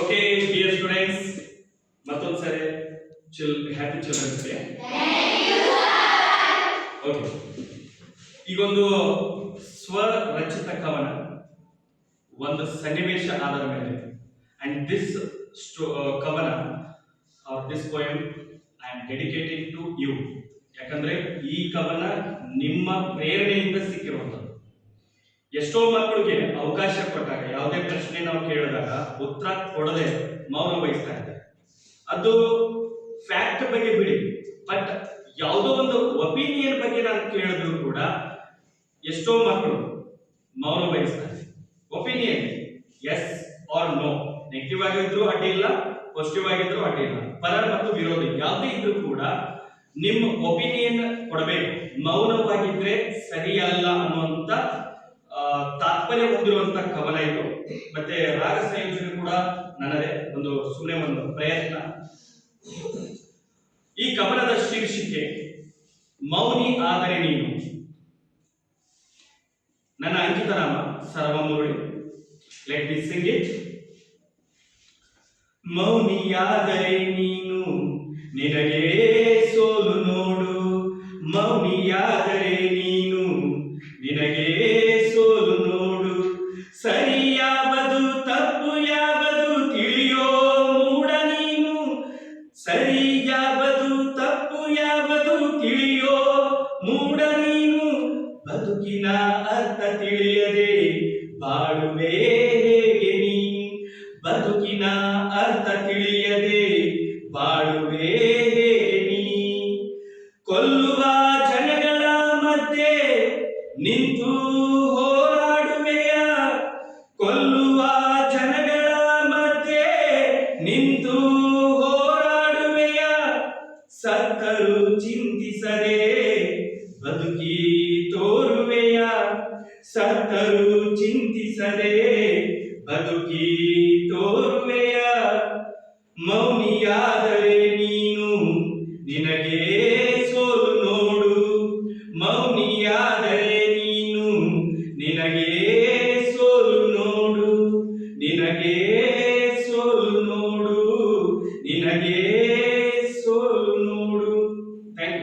Okay dear students ಮತ್ತೊಂದು ಸರಿ chill happy children's day okay ಈಗೊಂದು ಸ್ವರಚಿತ ಕವನ, ಒಂದು ಸನ್ನಿವೇಶ ಆಧಾರ ಮೇಲೆ. ಅಂಡ್ ದಿಸ್ ಕವನ are this poem I am dedicated to you ಯಾಕಂದ್ರೆ ಈ ಕವನ ನಿಮ್ಮ ಪ್ರೇರಣೆಯಿಂದ ಸಿಕ್ಕಿರುವಂಥದ್ದು. ಎಷ್ಟೋ ಮಕ್ಕಳಿಗೆ ಅವಕಾಶ ಕೊಟ್ಟಾಗ ಯಾವುದೇ ಪ್ರಶ್ನೆ ನಾವು ಕೇಳಿದಾಗ ಉತ್ತರ ಕೊಡದೆ ಮೌನ ವಹಿಸ್ತಾ ಇದ್ದಾರೆ. ಅದು ಫ್ಯಾಕ್ಟ್ ಬಗ್ಗೆ ಬಿಡಿ. ಬಟ್ ಯಾವುದೋ ಒಂದು ಒಪಿನಿಯನ್ ಬಗ್ಗೆ ನಾನು ಕೇಳಿದ್ರು ಕೂಡ ಎಷ್ಟೋ ಮಕ್ಕಳು ಮೌನ ವಹಿಸ್ತಾರೆ opinion is are no negative ಆಗಿದ್ರು ಅಡ್ಡಿ ಇಲ್ಲ ಪಾಸಿಟಿವ್ ಆಗಿದ್ರು ಅಡ್ಡಿ ಇಲ್ಲ. ಪರ ಮತ್ತು ವಿರೋಧ ಯಾವುದೇ ಇದ್ರೂ ಕೂಡ ನಿಮ್ಮ ಒಪಿನಿಯನ್ ಕೊಡಬೇಕು. ಮೌನವಾಗಿದ್ರೆ ಆ, ತಾತ್ಪರ್ಯ ಹೊಂದಿರುವಂತ ಕವನ ಇದು. ಮತ್ತೆ ರಾಗ ಸಂಯೋಜನೆ ಕೂಡ ನನ್ನದೇ ಒಂದು ಸುಮ್ಮನೆ ಒಂದು ಪ್ರಯತ್ನ. ಈ ಕವನದ ಶೀರ್ಷಿಕೆ, ಮೌನಿ ಆದರೆ ನೀನು. ನನ್ನ ಅಂಕಿತ ನಾಮ Sarva Murali let miss sing it ಮೌನಿಯಾದರೆ ನೀನು. ಸರಿ ಯಾವುದು ತಪ್ಪು ಯಾವದು ತಿಳಿಯೋ ಮೂಡ ನೀನು. ಸರಿ ತಪ್ಪು ಯಾವದು ತಿಳಿಯೋ ಮೂಡ ನೀನು. ಬದುಕಿನ ಅರ್ಥ ತಿಳಿಯದೆ ಬಾಳುವೆ ಹೇಗೆ ನೀ ಬದುಕಿನ ಅರ್ಥ ತಿಳಿಯದೆ ಬಾಳುವೆ ಹೇಗೆ ನೀ ಕೊಲ್ಲುವ ಜನಗಳ ಮಧ್ಯೆ ನಿಂತು ಹೋರಾಡುವೆಯ ಸತ್ತರು ಚಿಂತಿಸದೆ ಬದುಕಿ ತೋರುವೆಯ ಸತ್ತರು ಚಿಂತಿಸದೆ ಬದುಕಿ ತೋರುವೆಯ ಮೌನಿಯಾದರೆ